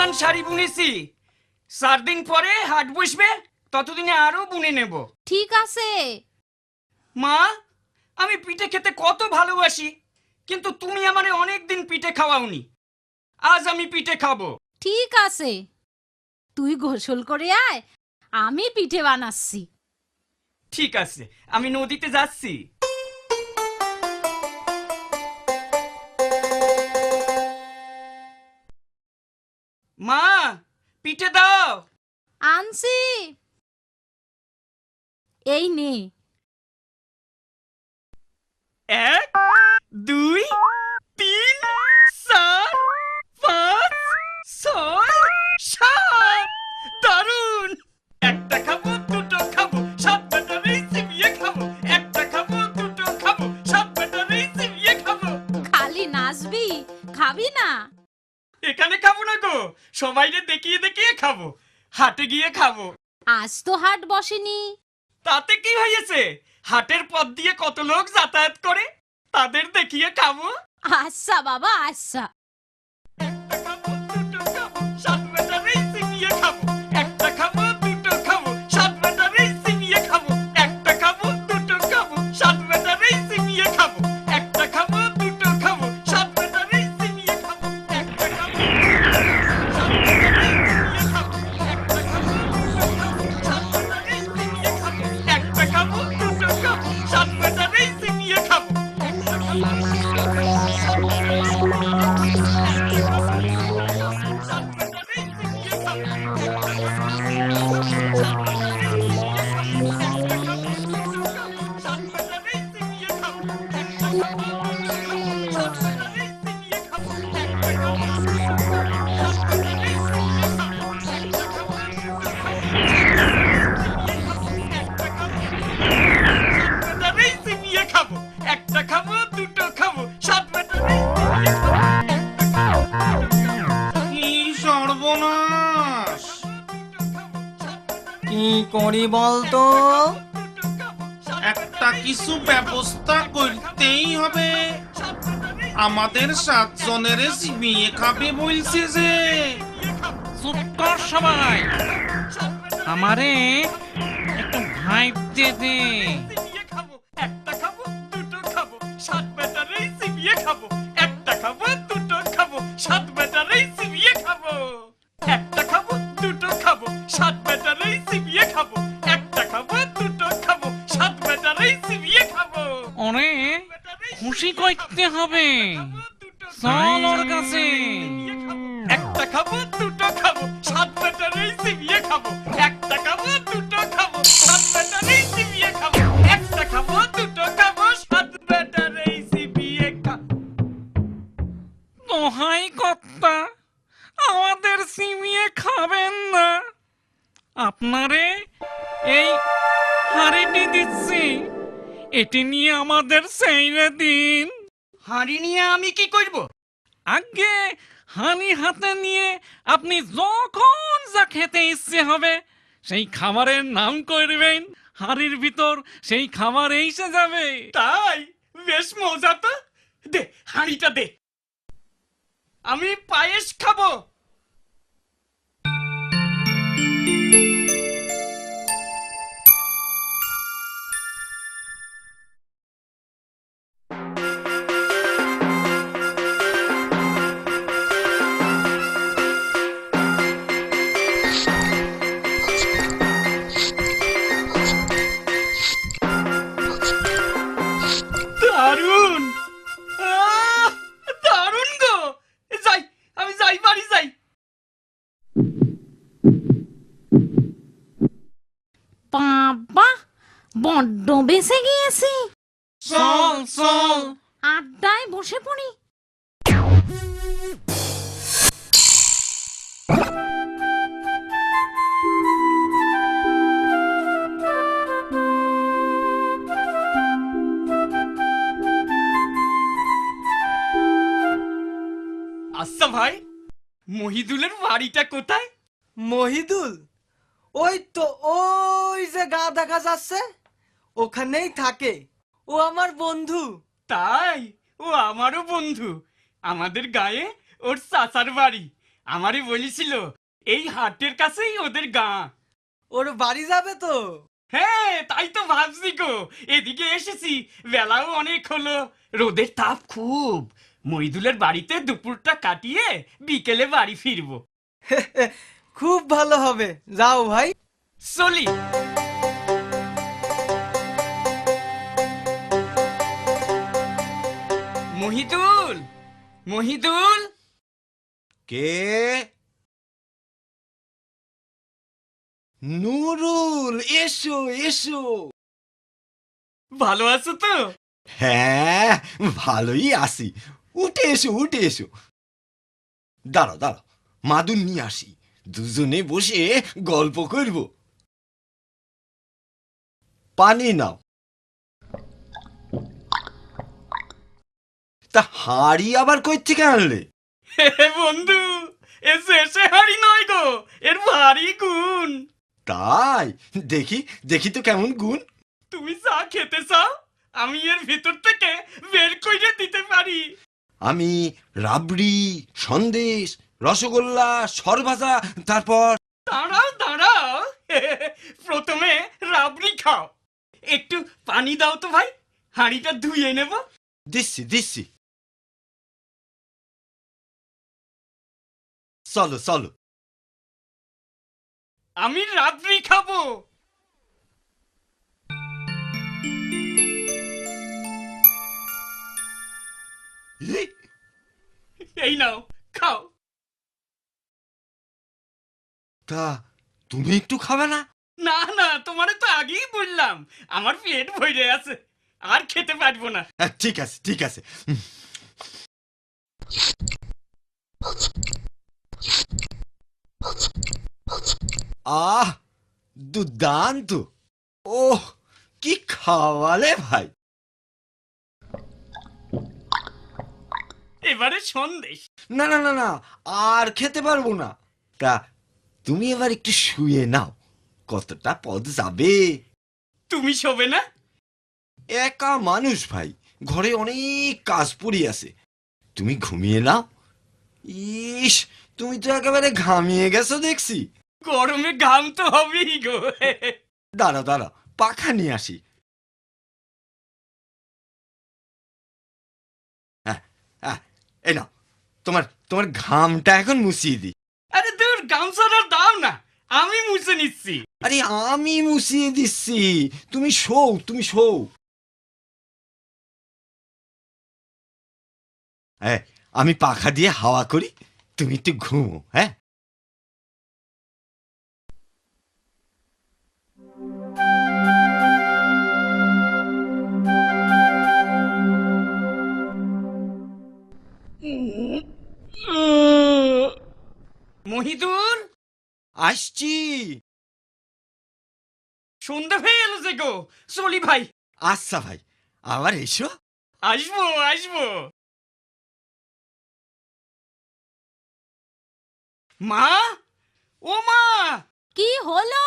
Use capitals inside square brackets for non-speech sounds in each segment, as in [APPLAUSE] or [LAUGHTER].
পুরান শাড়ি বুনেছি। চার দিন পরে হাট বসবে ততদিনে আরও বুনে নেব। ঠিক আছে। মা আমি পিঠে খেতে কত ভালোবাসি কিন্তু তুমি আমারে অনেক দিন পিঠে খাওয়াওনি। আজ আমি পিঠে খাব। ঠিক আছে। তুই গোসল করে আয় আমি পিঠে বানাচ্ছি। ঠিক আছে আমি নদীতে যাচ্ছি। মা পিঠে দাও। আনছি। এই নে। এক দুই তিন চার পাঁচ ছয় সাত। দারুণ একটা খাব দুটো খাব সাত ব্যাটারি চিবিয়ে খাব। একটা খাব দুটো খাব সাত ব্যাটারি চিবিয়ে খাব। খালি নাচবি খাবি না? এখানে খাব না গো। সবাইকে দেখিয়ে দেখিয়ে খাব। হাটে গিয়ে খাব। আজ তো হাট বসেনি। তাতে কি হয়েছে? হাটের পথ দিয়ে কত লোক যাতায়াত করে? তাদের দেখিয়ে খাব। আচ্ছা বাবা আচ্ছা। একটা খাব দুটো খাব সাত কি সর্বনাশ? কি করি বলতো? একটা কিছু ব্যবস্থা করতেই হবে। আমাদের সাতজনের চিবিয়ে খাবে বলছে যে। চুপ কর সবাই। আমারে একটু ভাইতে দে। করতে হবে। চল ওর কাছে। একটা খাব দুটো খাব সাত চিবিয়ে খাব। একটা খাব দুটো খাব সাত চিবিয়ে খাব। একটা খাব দুটো খাব সাত চিবিয়ে খাব দোহাই কর্তা আমাদের সিমিয়ে খাবেন না। আপনারে এই হাড়িটি দিচ্ছি। এটি নিয়ে আমাদের সেইরে দিন। হাঁড়ি নিয়ে আমি কি করব? আগে হাঁড়ি হাতে নিয়ে আপনি যখন যা খেতে ইচ্ছে হবে সেই খাবারের নাম করবেন। হাঁড়ির ভিতর সেই খাবার এসে যাবে। তাই? বেশ মজা তো। দে হাঁড়িটা দে। আমি পায়েস খাব। বড্ড বেঁচে গিয়েছি। চল চল। আড্ডায় বসে পড়ি। আচ্ছা ভাই মহিদুলের বাড়িটা কোথায়? মহিদুল? ওই তো ওই যে গা দেখা যাচ্ছে। ওখানেই থাকে। ও আমার বন্ধু। তাই? ও আমারও বন্ধু। আমাদের গায়ে ওর চাচার বাড়ি। আমারই বলেছিল এই হাটের কাছেই ওদের গাঁ। ওর বাড়ি যাবে তো? হ্যাঁ তাই তো ভাবছি গো। এদিকে এসেছি বেলাও অনেক হলো। রোদের তাপ খুব। মইদুলের বাড়িতে দুপুরটা কাটিয়ে বিকেলে বাড়ি ফিরবো। [LAUGHS] খুব ভালো হবে। যাও ভাই। চলি। মহিদুল মহিদুল কে? নুরুল এসো এসো। ভালো আছো তো? হ্যাঁ ভালোই আসি উঠে এসো উঠে এসো। দাঁড়াও দাঁড়াও মাদুর নিয়ে আসি। দুজনে বসে গল্প করব। পানি নাও। তা হাড়ি আবার কই থেকে আনলে? হে বন্ধু এ শেষে হাড়ি নয় গো এর ভারী গুণ। তাই? দেখি দেখি তো কেমন গুণ। তুমি চা খেতে চাও? আমি এর ভিতর থেকে বের করে দিতে পারি। আমি রাবড়ি সন্দেশ রসগোল্লা সরভাজা তারপর দাঁড়াও দাঁড়াও। প্রথমে রাবড়ি খাও। একটু পানি দাও তো ভাই হাঁড়িটা ধুয়ে নেব। দিচ্ছি দিচ্ছি। চলো চলো। আমি রাবড়ি খাব। এই, নাও খাও। তা তুমি একটু খাবে না? না না তোমারে তো আগেই বললাম আমার পেট ভরে আছে আর খেতে পারব না। ঠিক আছে ঠিক আছে। আহ দুর্দান্ত। ওহ কি খাওয়ালে ভাই। এবারে সন্দেশ। না না না না আর খেতে পারব না। তা তুমি এবার একটু শুয়ে নাও। কতটা পদ যাবে। তুমি শোবে না? একা মানুষ ভাই ঘরে অনেক কাজ পড়ে আছে। তুমি ঘুমিয়ে নাও। ইস তুমি তো একেবারে ঘামিয়ে গেছো দেখছি। গরমে ঘাম তো হবেই গো। দাঁড়া দাঁড়া পাখা নিয়ে আসি। হ্যাঁ হ্যাঁ এই নাও তোমার তোমার ঘামটা এখন মুছিয়ে দিই। আরে দূর গামছাটা দাও না আমি মুছে নিচ্ছি। আরে আমি মুছিয়ে দিচ্ছি তুমি শোও তুমি শোও। আমি পাখা দিয়ে হাওয়া করি। তুমি একটু ঘুমো হ্যাঁ? মহিদুর আসছি। সন্ধে হয়ে এলো যে গো চলি ভাই। আচ্ছা ভাই আবার এসো। আসব আসব। মা? ও মা! কি হলো?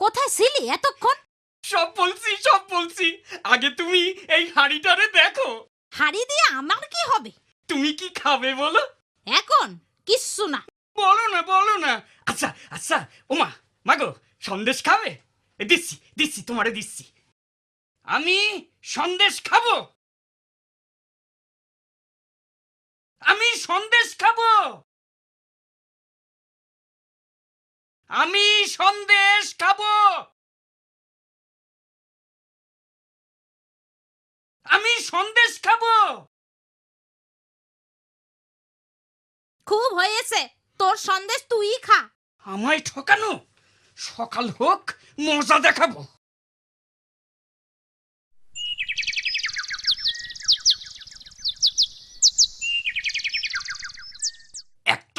কোথায় ছিলি এতক্ষণ? সব বলছি সব বলছি। আগে তুমি এই হাঁড়িটারে দেখো। হাড়ি দিয়ে আমার কি হবে? তুমি কি খাবে বলো? এখন? কিচ্ছু না। বলো না বলো না। আচ্ছা আচ্ছা। ওমা মাগো সন্দেশ খাবে? এ, দিচ্ছি দিচ্ছি তোমারে দিচ্ছি। আমি সন্দেশ খাব? আমি সন্দেশ খাব। আমি সন্দেশ খাব। আমি সন্দেশ খাব। খুব হয়েছে। তোর সন্দেশ তুই খা। আমায় ঠকানো? সকাল হোক মজা দেখাবো।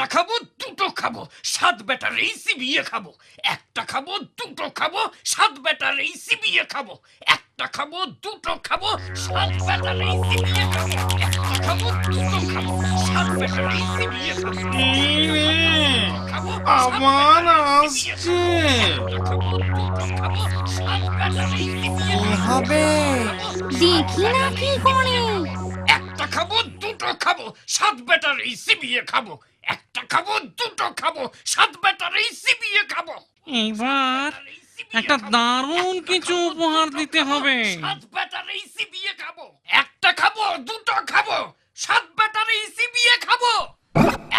একটা খাব দুটো খাব সাত বেটার এই চিবিয়ে খাব একটা খাব দুটো খাব সাত বেটার এই চিবিয়ে খাব একটা খাব দুটো খাব সাত বেটার এই চিবিয়ে খাব একটা খাব দুটো খাব সাত বেটার এই চিবিয়ে খাব খাব আসছে। হবে। দেখি না কি করে। একটা খাব দুটো খাব সাত ব্যাটারি চিবিয়ে খাব একটা খাব দুটো খাব সাত ব্যাটারি চিবিয়ে খাব। এইবার একটা দারুণ কিছু উপহার দিতে হবে। সাত ব্যাটারি চিবিয়ে খাব। একটা খাব দুটো খাব সাত ব্যাটারি চিবিয়ে খাব।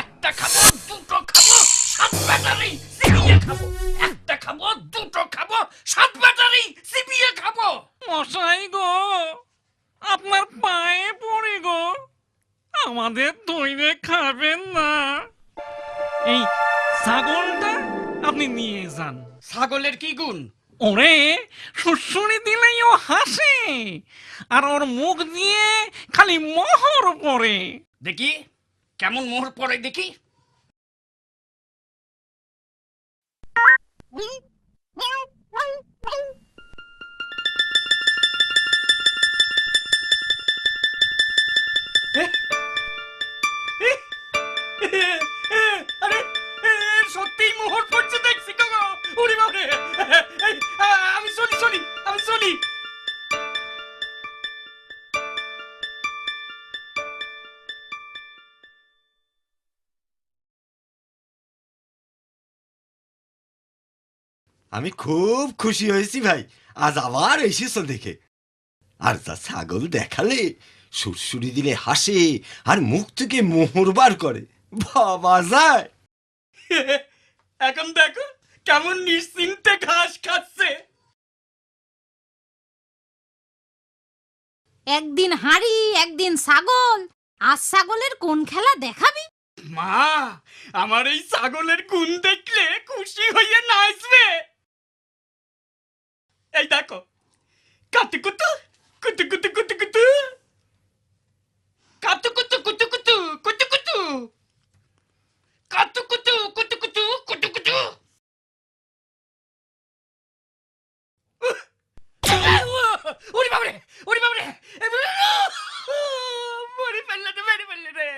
একটা খাব দুটো খাব সাত ব্যাটারি চিবিয়ে খাব। একটা খাব দুটো খাব সাত ব্যাটারি চিবিয়ে খাব। মশাই গো আপনার পায়ে পড়ে গো। আমাদের দইরে খাবেন না। এই ছাগলটা আপনি নিয়ে যান। ছাগলের কি গুণ? ওরে শুশুনি দিলেই ও হাসে আর ওর মুখ দিয়ে খালি মোহর পড়ে। দেখি কেমন মোহর পড়ে দেখি। আরে [LAUGHS] মোহর পড়ছে দেখছি উড়ি বাবারে আমি আমি আমি খুব খুশি হয়েছি ভাই। আজ আবার এসেছ দেখে। আর তা ছাগল দেখালে সুরসুরি দিলে হাসে, আর মুখ থেকে মোহর বার করে। বাবা যায়। এখন দেখো কেমন নিশ্চিন্তে ঘাস খাচ্ছে। একদিন হাঁড়ি একদিন ছাগল। আজ ছাগলের কোন খেলা দেখাবি? মা আমার এই ছাগলের গুণ দেখলে খুশি হয়ে নাচবে। এই দেখো কাতু কুতু কুতু কুতু কুতু কুতু কাতু কুতু কুতু কুতু কুতু কুতু কাতু কুতু কুতু কুতু কুতু কুতু ওরে বাবরে ওরে বাবরে মরে ফেললে রে মেরে ফেললে রে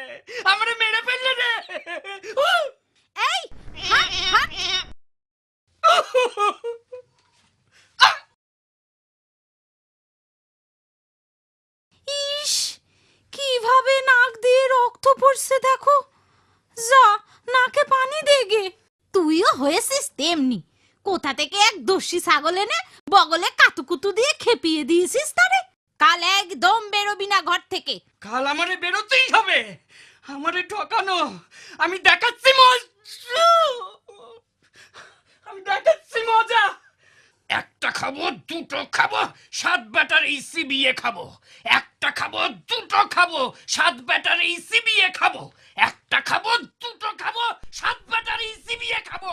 আমারে মেরে ফেললে রে! এই। ইস! কীভাবে নাক দিয়ে রক্ত পড়ছে দেখো? যা নাকে পানি দেগে তুইও হয়েছিস তেমনি। কোথা থেকে এক দস্যি ছাগল এনে বগলে কাতুকুতু দিয়ে খেপিয়ে দিয়েছিস তারে? কাল একদম বেরোবি না ঘর থেকে। কাল আমারে বেরোতেই হবে। আমারে ঠকানো। আমি দেখাচ্ছি মজা আমি দেখাচ্ছি মজা। একটা খাব, দুটো খাব, সাত ব্যাটারি চিবিয়ে খাব। একটা খাব, দুটো খাব, সাত ব্যাটারি চিবিয়ে খাব। একটা খাব দুটো খাব সাত ব্যাটারি চিবিয়ে খাব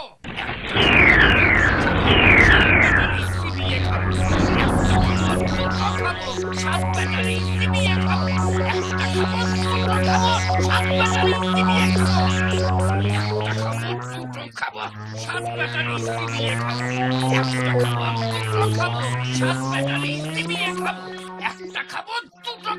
একটা খাব। একটা খাব,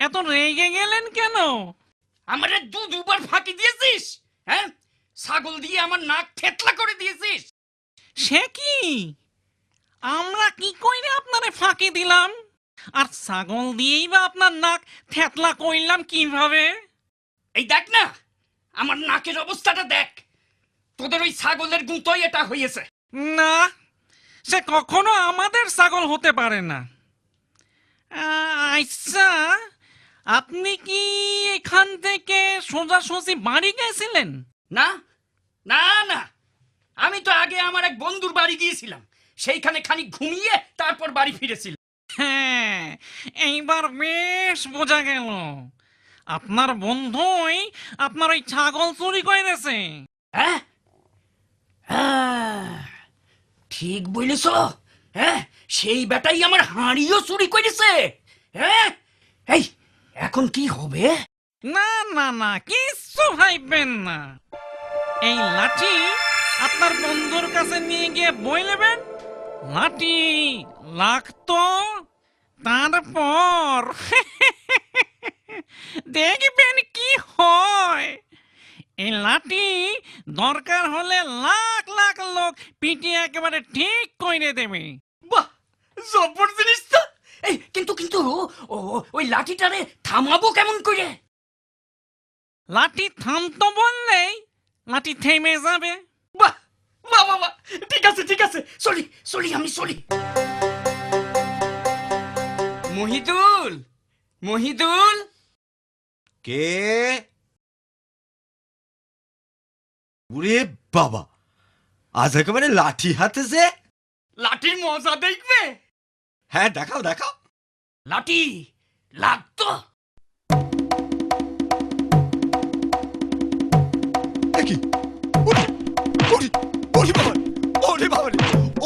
এত রেগে গেলেন কেন? আমারে দু দুবার ফাঁকি দিয়েছিস হ্যাঁ? ছাগল দিয়ে আমার নাক থেতলা করে দিয়েছিস। সে কি? আমরা কি কইরে আপনারে ফাঁকি দিলাম? আর ছাগল দিয়েই বা আপনার নাক থেতলা কইলাম কীভাবে? এই দেখ না আমার নাকের অবস্থাটা দেখ। তোদের ওই ছাগলের গুঁতোই এটা হয়েছে। না সে কখনো আমাদের ছাগল হতে পারে না। আচ্ছা। আপনি কি এখান থেকে সোজাসুজি বাড়ি গেছিলেন? না না না। আমি তো আগে আমার এক বন্ধুর বাড়ি গিয়েছিলাম। সেইখানে খানিক ঘুমিয়ে তারপর বাড়ি ফিরেছিলাম। হ্যাঁ এইবার বেশ বোঝা গেল। আপনার বন্ধুই আপনার ওই ছাগল চুরি করেছে। হ্যাঁ? হ্যাঁ, ঠিক বলেছ। হ্যাঁ সেই বেটাই আমার হাঁড়িও চুরি করেছে। হ্যাঁ? এই এখন কি হবে? না না না কিচ্ছু ভাইবেন না। এই লাঠি আপনার বন্ধুর কাছে নিয়ে গিয়ে বই নেবেন? লাঠি লাগতো? তারপর [LAUGHS] দেখবেন কি হয়। এই লাঠি দরকার হলে লাখ লাখ লোক পিটিয়ে একেবারে ঠিক করে দেবে। বাহ জব্বর জিনিস এই কিন্তু কিন্তু ওই লাঠিটারে থামাবো কেমন করে? লাঠি থামতো বললেই লাঠি থেমে যাবে। বাহ বাহ বাহ বাহ ঠিক আছে ঠিক আছে চলি চলি আমি চলি মহিদুল মহিদুল। কে? ওরে বাবা আজ একেবারে লাঠি হাতে যে। লাঠির মজা দেখবে? হ্যাঁ দেখাও দেখাও। লাঠি লাগতো দেখি ওরে ওরে ওরে বাবা ওরে বাবা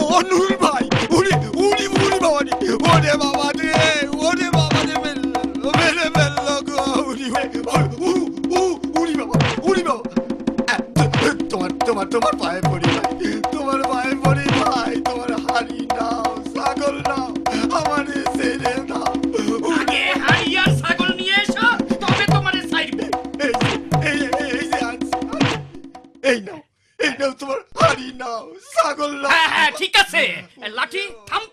ও নুর ভাই ওরে উনি উনি বাবা ওরে বাবা রে ওরে বাবা রে মেরে মেরে মেরে গো উনি উ উ উনি বাবা উনি বাবা। তোমার তোমার তোমার পায়ে হাড়ি নাও ছাগল